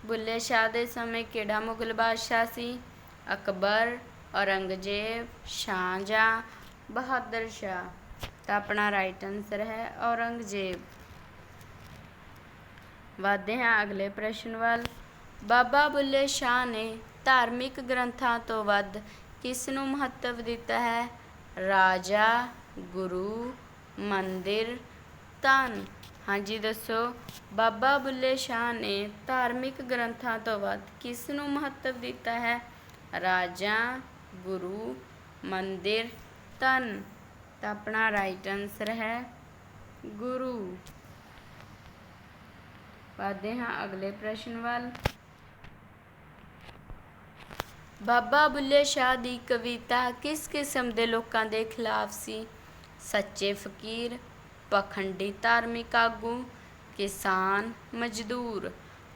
ਬੁੱਲੇ ਸ਼ਾਹ ਦੇ ਸਮੇਂ ਕਿਹੜਾ ਮੁਗਲ ਬਾਦਸ਼ਾਹ ਸੀ? ਅਕਬਰ, ਔਰੰਗਜ਼ੇਬ, ਸ਼ਾਹਜਹਾਂ, ਬਹਾਦਰ ਸ਼ਾਹ। ਤਾਂ ਆਪਣਾ ਰਾਈਟ ਆਨਸਰ ਹੈ ਔਰੰਗਜ਼ੇਬ। ਵਧਦੇ ਹਾਂ ਅਗਲੇ ਪ੍ਰਸ਼ਨ ਵੱਲ। ਬਾਬਾ ਬੁੱਲੇ ਸ਼ਾਹ ਨੇ ਧਾਰਮਿਕ ਗ੍ਰੰਥਾਂ ਤੋਂ ਵੱਧ ਕਿਸ ਨੂੰ ਮਹੱਤਵ ਦਿੱਤਾ ਹੈ? ਰਾਜਾ, ਗੁਰੂ, ਮੰਦਿਰ, ਧਨ। ਹਾਂਜੀ, ਦੱਸੋ। ਬਾਬਾ ਬੁੱਲੇ ਸ਼ਾਹ ਨੇ ਧਾਰਮਿਕ ਗ੍ਰੰਥਾਂ ਤੋਂ ਵੱਧ ਕਿਸ ਨੂੰ ਮਹੱਤਵ ਦਿੱਤਾ ਹੈ? ਰਾਜਾ, ਗੁਰੂ, ਮੰਦਿਰ, ਧਨ। ਤਾਂ ਆਪਣਾ ਰਾਈਟ ਆਨਸਰ ਹੈ ਗੁਰੂ। ਵਧਦੇ ਹਾਂ ਅਗਲੇ ਪ੍ਰਸ਼ਨ ਵੱਲ। ਬਾਬਾ ਬੁੱਲੇ ਸ਼ਾਹ ਦੀ ਕਵਿਤਾ ਕਿਸ ਕਿਸਮ ਦੇ ਲੋਕਾਂ ਦੇ ਖਿਲਾਫ ਸੀ? ਸੱਚੇ ਫਕੀਰ, ਪਖੰਡੀ ਧਾਰਮਿਕ ਆਗੂ, ਕਿਸਾਨ, ਮਜ਼ਦੂਰ।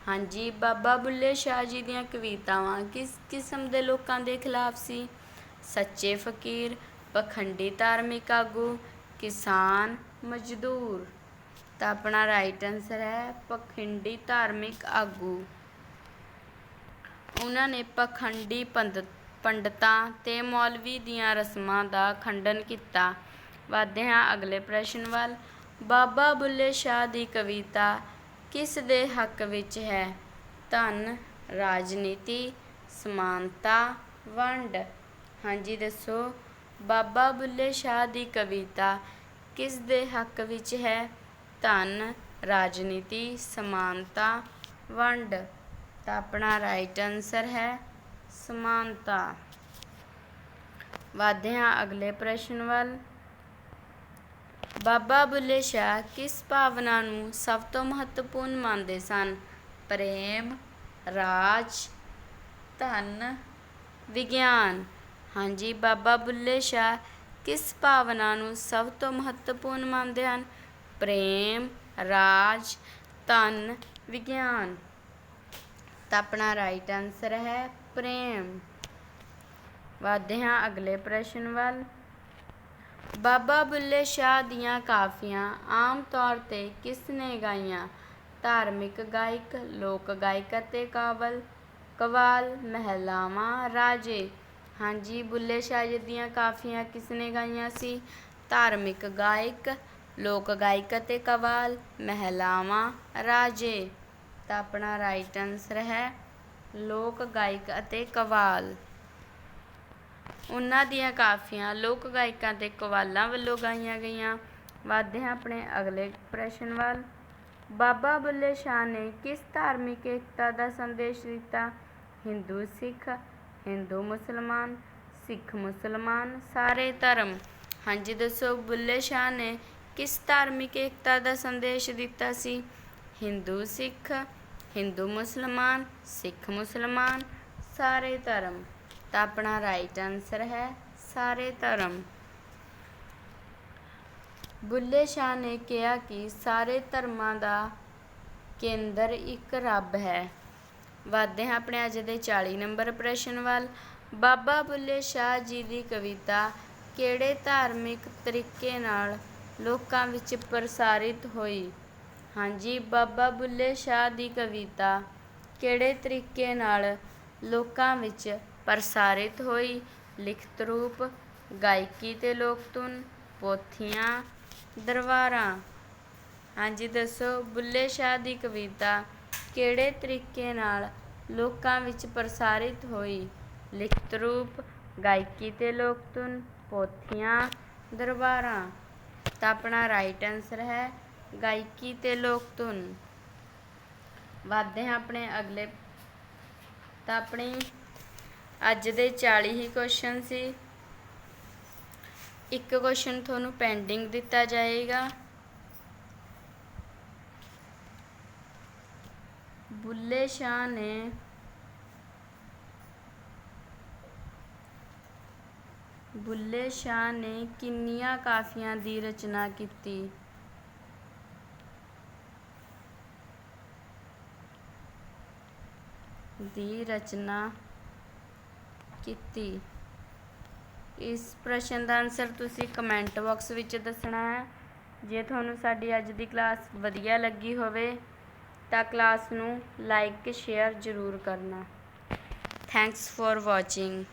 ਹਾਂਜੀ, ਬਾਬਾ ਬੁੱਲੇ ਸ਼ਾਹ ਜੀ ਦੀਆਂ ਕਵਿਤਾਵਾਂ ਕਿਸ ਕਿਸਮ ਦੇ ਲੋਕਾਂ ਦੇ ਖਿਲਾਫ ਸੀ? ਸੱਚੇ ਫਕੀਰ, ਪਖੰਡੀ ਧਾਰਮਿਕ ਆਗੂ, ਕਿਸਾਨ, ਮਜ਼ਦੂਰ। ਤਾਂ ਆਪਣਾ ਰਾਈਟ ਆਨਸਰ ਹੈ, ਪਖੰਡੀ ਧਾਰਮਿਕ ਆਗੂ। ਉਹਨਾਂ ਨੇ ਪਾਖੰਡੀ ਪੰਡਤ ਪੰਡਤਾਂ ਤੇ ਮੌਲਵੀ ਦੀਆਂ ਰਸਮਾਂ ਦਾ ਖੰਡਨ ਕੀਤਾ। ਵਧਦੇ ਹਾਂ ਅਗਲੇ ਪ੍ਰਸ਼ਨ ਵੱਲ। ਬਾਬਾ ਬੁੱਲ੍ਹੇ ਸ਼ਾਹ ਦੀ ਕਵਿਤਾ ਕਿਸ ਦੇ ਹੱਕ ਵਿੱਚ ਹੈ? ਧਨ, ਰਾਜਨੀਤੀ, ਸਮਾਨਤਾ, ਵੰਡ। ਹਾਂਜੀ, ਦੱਸੋ। ਬਾਬਾ ਬੁੱਲ੍ਹੇ ਸ਼ਾਹ ਦੀ ਕਵਿਤਾ ਕਿਸ ਦੇ ਹੱਕ ਵਿੱਚ ਹੈ? ਧਨ, ਰਾਜਨੀਤੀ, ਸਮਾਨਤਾ, ਵੰਡ। ਤਾਂ ਆਪਣਾ ਰਾਈਟ ਆਨਸਰ ਹੈ ਸਮਾਨਤਾ। ਵਧਦੇ ਹਾਂ ਅਗਲੇ ਪ੍ਰਸ਼ਨ ਵੱਲ। ਬਾਬਾ ਬੁੱਲੇ ਸ਼ਾਹ ਕਿਸ ਭਾਵਨਾ ਨੂੰ ਸਭ ਤੋਂ ਮਹੱਤਵਪੂਰਨ ਮੰਨਦੇ ਸਨ? ਪ੍ਰੇਮ, ਰਾਜ, ਧਨ, ਵਿਗਿਆਨ। ਹਾਂਜੀ, ਬਾਬਾ ਬੁੱਲੇ ਸ਼ਾਹ ਕਿਸ ਭਾਵਨਾ ਨੂੰ ਸਭ ਤੋਂ ਮਹੱਤਵਪੂਰਨ ਮੰਨਦੇ ਹਨ? ਪ੍ਰੇਮ, ਰਾਜ, ਧਨ, ਵਿਗਿਆਨ। ਤਾਂ ਆਪਣਾ ਰਾਈਟ ਆਨਸਰ ਹੈ ਪ੍ਰੇਮ। ਵਧਦੇ ਹਾਂ ਅਗਲੇ ਪ੍ਰਸ਼ਨ ਵੱਲ। ਬਾਬਾ ਬੁੱਲੇ ਸ਼ਾਹ ਦੀਆਂ ਕਾਫੀਆਂ ਆਮ ਤੌਰ ਤੇ ਕਿਸ ਨੇ ਗਾਈਆਂ? ਧਾਰਮਿਕ ਗਾਇਕ, ਲੋਕ ਗਾਇਕ ਅਤੇ ਕਾਵਲ। ਕਵਾਲ, ਮਹਿਲਾਵਾਂ, ਰਾਜੇ। ਹਾਂਜੀ, ਬੁੱਲੇ ਸ਼ਾਹ ਜੀ ਦੀਆਂ ਕਾਫੀਆਂ ਕਿਸ ਨੇ ਗਾਈਆਂ ਸੀ? ਧਾਰਮਿਕ ਗਾਇਕ, ਲੋਕ ਗਾਇਕ ਅਤੇ ਕਵਾਲ, ਮਹਿਲਾਵਾਂ, ਰਾਜੇ। ਤਾਂ ਆਪਣਾ ਰਾਈਟ ਆਨਸਰ ਹੈ ਲੋਕ ਗਾਇਕ ਅਤੇ ਕਵਾਲ। ਉਹਨਾਂ ਦੀਆਂ ਕਾਫੀਆਂ ਲੋਕ ਗਾਇਕਾਂ ਤੇ ਕਵਾਲਾਂ ਵੱਲੋਂ ਗਾਈਆਂ ਗਈਆਂ। ਵਧਦੇ ਹਾਂ ਆਪਣੇ ਅਗਲੇ ਪ੍ਰਸ਼ਨ ਵੱਲ। ਬਾਬਾ ਬੁੱਲੇ ਸ਼ਾਹ ਨੇ ਕਿਸ ਧਾਰਮਿਕ ਏਕਤਾ ਦਾ ਸੰਦੇਸ਼ ਦਿੱਤਾ? ਹਿੰਦੂ ਸਿੱਖ, ਹਿੰਦੂ ਮੁਸਲਮਾਨ, ਸਿੱਖ ਮੁਸਲਮਾਨ, ਸਾਰੇ ਧਰਮ। ਹਾਂਜੀ, ਦੱਸੋ ਬੁੱਲੇ ਸ਼ਾਹ ਨੇ ਕਿਸ ਧਾਰਮਿਕ ਏਕਤਾ ਦਾ ਸੰਦੇਸ਼ ਦਿੱਤਾ ਸੀ? ਹਿੰਦੂ ਸਿੱਖ, ਹਿੰਦੂ ਮੁਸਲਮਾਨ, ਸਿੱਖ ਮੁਸਲਮਾਨ, ਸਾਰੇ ਧਰਮ। ਤਾਂ ਆਪਣਾ ਰਾਈਟ ਆਨਸਰ ਹੈ, ਸਾਰੇ ਧਰਮ। ਬੁੱਲੇ ਸ਼ਾਹ ਨੇ ਕਿਹਾ ਕਿ ਸਾਰੇ ਧਰਮਾਂ ਦਾ ਕੇਂਦਰ ਇੱਕ ਰੱਬ ਹੈ। ਵਧਦੇ ਹਾਂ ਆਪਣੇ ਅੱਜ ਦੇ 40 ਨੰਬਰ ਪ੍ਰਸ਼ਨ ਵੱਲ। ਬਾਬਾ ਬੁੱਲੇ ਸ਼ਾਹ ਜੀ ਦੀ ਕਵਿਤਾ ਕਿਹੜੇ ਧਾਰਮਿਕ ਤਰੀਕੇ ਨਾਲ ਲੋਕਾਂ ਵਿੱਚ ਪ੍ਰਸਾਰਿਤ ਹੋਈ? ਹਾਂਜੀ, ਬਾਬਾ ਬੁੱਲੇ ਸ਼ਾਹ ਦੀ ਕਵਿਤਾ ਕਿਹੜੇ ਤਰੀਕੇ ਨਾਲ ਲੋਕਾਂ ਵਿੱਚ ਪ੍ਰਸਾਰਿਤ ਹੋਈ? ਲਿਖਤ ਰੂਪ, ਗਾਇਕੀ ਤੇ ਲੋਕ ਧੁਨ ਪੋਥੀਆਂ, ਦਰਬਾਰਾਂ। ਹਾਂਜੀ, ਦੱਸੋ ਬੁੱਲੇ ਸ਼ਾਹ ਦੀ ਕਵਿਤਾ ਕਿਹੜੇ ਤਰੀਕੇ ਨਾਲ ਲੋਕਾਂ ਵਿੱਚ ਪ੍ਰਸਾਰਿਤ ਹੋਈ? ਲਿਖਤ ਰੂਪ, ਗਾਇਕੀ ਤੇ ਲੋਕ ਧੁਨ ਪੋਥੀਆਂ, ਦਰਬਾਰਾਂ। ਤਾਂ ਆਪਣਾ ਰਾਈਟ ਆਨਸਰ ਹੈ ਗਾਇਕੀ ਤੇ ਲੋਕ ਧੁਨ। ਵਧਦੇ ਹਾਂ ਆਪਣੇ ਅਗਲੇ। ਤਾਂ ਆਪਣੀ ਅੱਜ ਦੇ 40 ਹੀ ਕੁਐਸਚਨ ਸੀ। ਇੱਕ ਕੁਐਸਚਨ ਤੁਹਾਨੂੰ ਪੈਂਡਿੰਗ ਦਿੱਤਾ ਜਾਏਗਾ। ਬੁੱਲੇ ਸ਼ਾਹ ਨੇ ਬੁੱਲੇ ਸ਼ਾਹ ਨੇ ਕਿੰਨੀਆਂ ਕਾਫੀਆਂ ਦੀ ਰਚਨਾ ਕੀਤੀ? ਦੀ ਰਚਨਾ ਕੀਤੀ। ਇਸ ਪ੍ਰਸ਼ਨ ਦਾ ਆਨਸਰ ਤੁਸੀਂ ਕਮੈਂਟ ਬਾਕਸ ਵਿੱਚ ਦੱਸਣਾ ਹੈ। ਜੇ ਤੁਹਾਨੂੰ ਸਾਡੀ ਅੱਜ ਦੀ ਕਲਾਸ ਵਧੀਆ ਲੱਗੀ ਹੋਵੇ, ਤਾਂ ਕਲਾਸ ਨੂੰ ਲਾਈਕ ਸ਼ੇਅਰ ਜ਼ਰੂਰ ਕਰਨਾ। Thanks for watching